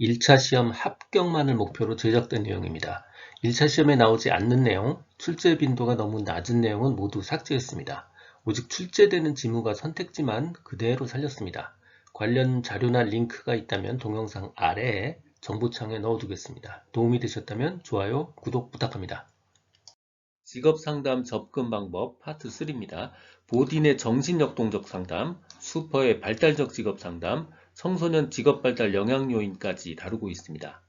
1차 시험 합격만을 목표로 제작된 내용입니다. 1차 시험에 나오지 않는 내용, 출제 빈도가 너무 낮은 내용은 모두 삭제했습니다. 오직 출제되는 지문과 선택지만 그대로 살렸습니다. 관련 자료나 링크가 있다면 동영상 아래에 정보창에 넣어두겠습니다. 도움이 되셨다면 좋아요, 구독 부탁합니다. 직업상담 접근 방법 파트 3입니다. 보딘의 정신역동적 상담, 슈퍼의 발달적 직업상담, 청소년 직업발달 영향요인까지 다루고 있습니다.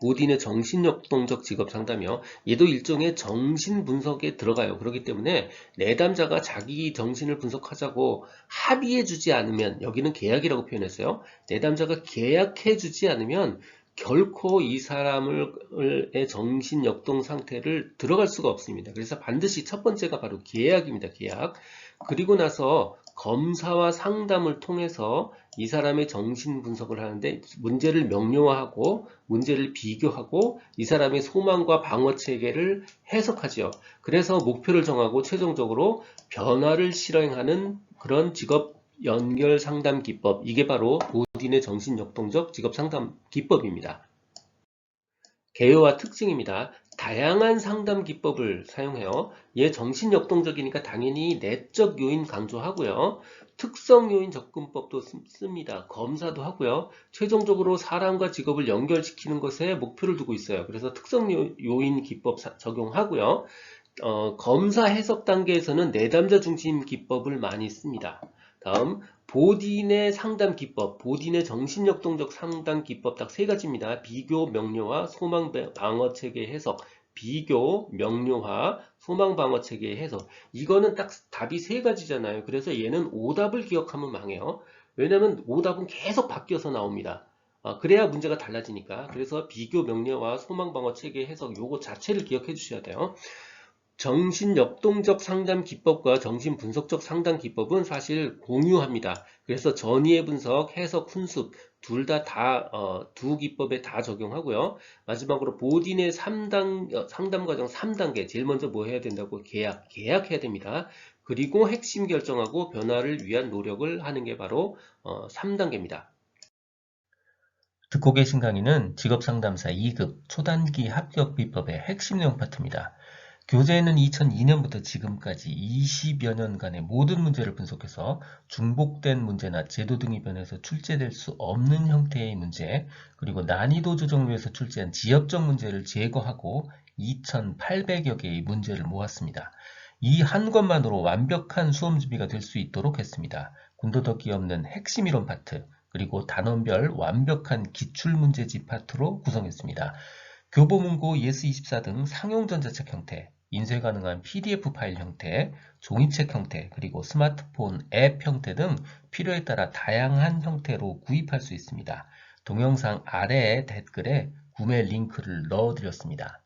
보딘의 정신역동적 직업 상담이요. 얘도 일종의 정신 분석에 들어가요. 그렇기 때문에 내담자가 자기 정신을 분석하자고 합의해 주지 않으면 여기는 계약이라고 표현했어요. 내담자가 계약해 주지 않으면 결코 이 사람의 정신 역동 상태를 들어갈 수가 없습니다. 그래서 반드시 첫 번째가 바로 계약입니다. 계약. 그리고 나서 검사와 상담을 통해서 이 사람의 정신 분석을 하는데 문제를 명료화하고 문제를 비교하고 이 사람의 소망과 방어 체계를 해석하지요. 그래서 목표를 정하고 최종적으로 변화를 실행하는 그런 직업 연결 상담 기법 이게 바로 보딘의 정신 역동적 직업 상담 기법입니다. 개요와 특징입니다. 다양한 상담 기법을 사용해요. 얘 정신 역동적이니까 당연히 내적 요인 강조하고요. 특성 요인 접근법도 씁니다. 검사도 하고요. 최종적으로 사람과 직업을 연결시키는 것에 목표를 두고 있어요. 그래서 특성 요인 기법 적용하고요. 어, 검사 해석 단계에서는 내담자 중심 기법을 많이 씁니다. 다음 보딘의 상담 기법, 보딘의 정신역동적 상담 기법 딱 세 가지입니다. 비교, 명료화, 소망 방어 체계 해석. 비교, 명료화, 소망 방어 체계 해석. 이거는 딱 답이 세 가지잖아요. 그래서 얘는 오답을 기억하면 망해요. 왜냐면 오답은 계속 바뀌어서 나옵니다. 아, 그래야 문제가 달라지니까. 그래서 비교, 명료화, 소망 방어 체계 해석 요거 자체를 기억해 주셔야 돼요. 정신 역동적 상담 기법과 정신 분석적 상담 기법은 사실 공유합니다. 그래서 전이해 분석, 해석, 훈습 둘 다 다두 기법에 다 적용하고요. 마지막으로 보딘의 3단 어, 상담 과정 3단계 제일 먼저 뭐 해야 된다고 계약, 계약해야 됩니다. 그리고 핵심 결정하고 변화를 위한 노력을 하는 게 바로 어, 3단계입니다. 듣고 계신 강의는 직업상담사 2급 초단기 합격 비법의 핵심 내용 파트입니다. 교재에는 2002년부터 지금까지 20여 년간의 모든 문제를 분석해서 중복된 문제나 제도 등이 변해서 출제될 수 없는 형태의 문제, 그리고 난이도 조정을 위해서 출제한 지역적 문제를 제거하고 2,800여 개의 문제를 모았습니다. 이한 것만으로 완벽한 수험 준비가 될 수 있도록 했습니다. 군더더기 없는 핵심 이론 파트, 그리고 단원별 완벽한 기출문제집 파트로 구성했습니다. 교보문고 예스24 등 상용 전자책 형태, 인쇄 가능한 PDF 파일 형태, 종이책 형태, 그리고 스마트폰 앱 형태 등 필요에 따라 다양한 형태로 구입할 수 있습니다. 동영상 아래 댓글에 구매 링크를 넣어드렸습니다.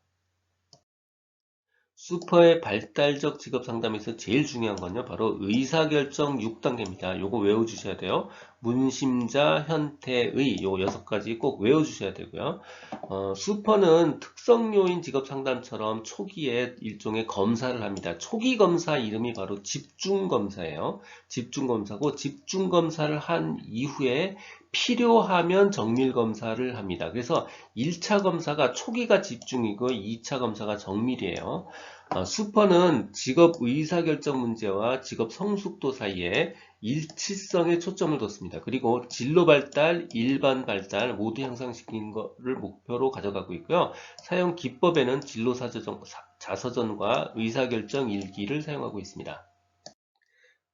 슈퍼의 발달적 직업 상담에서 제일 중요한 건요. 바로 의사결정 6단계입니다. 요거 외워주셔야 돼요. 문심자, 현태의 요 여섯 가지 꼭 외워주셔야 되고요. 어, 슈퍼는 특성요인 직업 상담처럼 초기에 일종의 검사를 합니다. 초기 검사 이름이 바로 집중검사예요. 집중검사고 집중검사를 한 이후에 필요하면 정밀 검사를 합니다. 그래서 1차 검사가 초기가 집중이고 2차 검사가 정밀이에요. 어, 슈퍼는 직업 의사결정 문제와 직업 성숙도 사이에 일치성에 초점을 뒀습니다. 그리고 진로 발달, 일반 발달 모두 향상시키는 것을 목표로 가져가고 있고요. 사용 기법에는 진로 사저전, 자서전과 의사결정 일기를 사용하고 있습니다.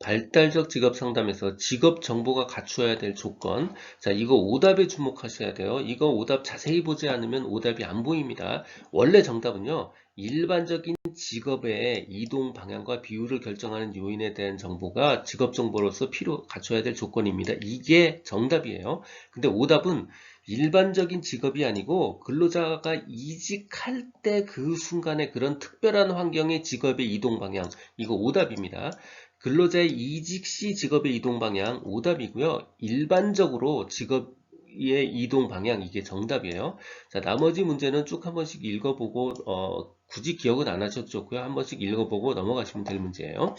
발달적 직업 상담에서 직업 정보가 갖추어야 될 조건. 자, 이거 오답에 주목하셔야 돼요. 이거 오답 자세히 보지 않으면 오답이 안 보입니다. 원래 정답은요. 일반적인 직업의 이동 방향과 비율을 결정하는 요인에 대한 정보가 직업 정보로서 필요 갖춰야 될 조건입니다. 이게 정답이에요. 근데 오답은 일반적인 직업이 아니고 근로자가 이직할 때 그 순간에 그런 특별한 환경의 직업의 이동 방향 이거 오답입니다. 근로자의 이직 시 직업의 이동 방향 오답이고요. 일반적으로 직업 의 이동 방향 이게 정답이에요. 자 나머지 문제는 쭉 한 번씩 읽어보고 어, 굳이 기억은 안 하셔도 좋고요. 한 번씩 읽어보고 넘어가시면 될 문제예요.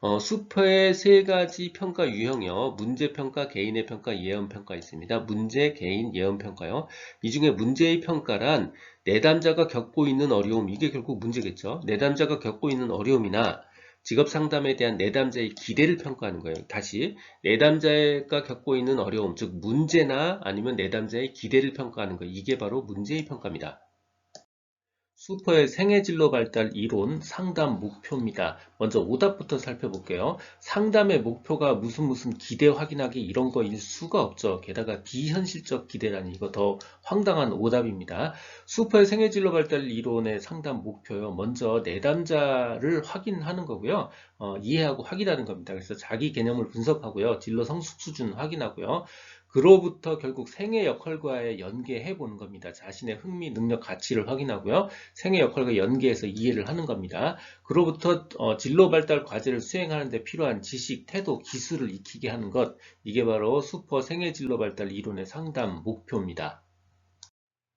어, 슈퍼의 세 가지 평가 유형이요. 문제 평가, 개인의 평가, 예언 평가 있습니다. 문제, 개인, 예언 평가요. 이 중에 문제의 평가란 내담자가 겪고 있는 어려움, 이게 결국 문제겠죠. 내담자가 겪고 있는 어려움이나 직업 상담에 대한 내담자의 기대를 평가하는 거예요. 다시 내담자가 겪고 있는 어려움, 즉 문제나 아니면 내담자의 기대를 평가하는 거예요. 이게 바로 문제의 평가입니다. 슈퍼의 생애 진로 발달 이론 상담 목표입니다. 먼저 오답부터 살펴볼게요. 상담의 목표가 무슨 무슨 기대 확인하기 이런 거일 수가 없죠. 게다가 비현실적 기대라니 이거 더 황당한 오답입니다. 슈퍼의 생애 진로 발달 이론의 상담 목표요. 먼저 내담자를 확인하는 거고요. 어, 이해하고 확인하는 겁니다. 그래서 자기 개념을 분석하고요. 진로 성숙 수준 확인하고요. 그로부터 결국 생애 역할과의 연계해 보는 겁니다. 자신의 흥미, 능력, 가치를 확인하고요. 생애 역할과 연계해서 이해를 하는 겁니다. 그로부터 어, 진로 발달 과제를 수행하는 데 필요한 지식, 태도, 기술을 익히게 하는 것 이게 바로 슈퍼 생애 진로 발달 이론의 상담 목표입니다.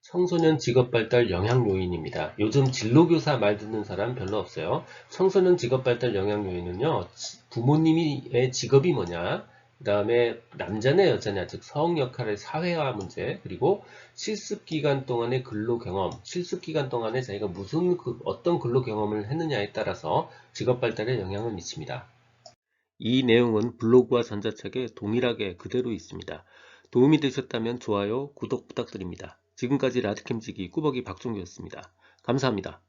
청소년 직업 발달 영향 요인입니다. 요즘 진로교사 말 듣는 사람 별로 없어요. 청소년 직업 발달 영향 요인은요. 부모님의 직업이 뭐냐? 그 다음에 남자냐 여자냐 즉 성 역할의 사회화 문제 그리고 실습 기간 동안의 근로 경험 실습 기간 동안에 자기가 무슨 그 어떤 근로 경험을 했느냐에 따라서 직업 발달에 영향을 미칩니다. 이 내용은 블로그와 전자책에 동일하게 그대로 있습니다. 도움이 되셨다면 좋아요, 구독 부탁드립니다. 지금까지 라드캠지기 꾸벅이 박종규였습니다. 감사합니다.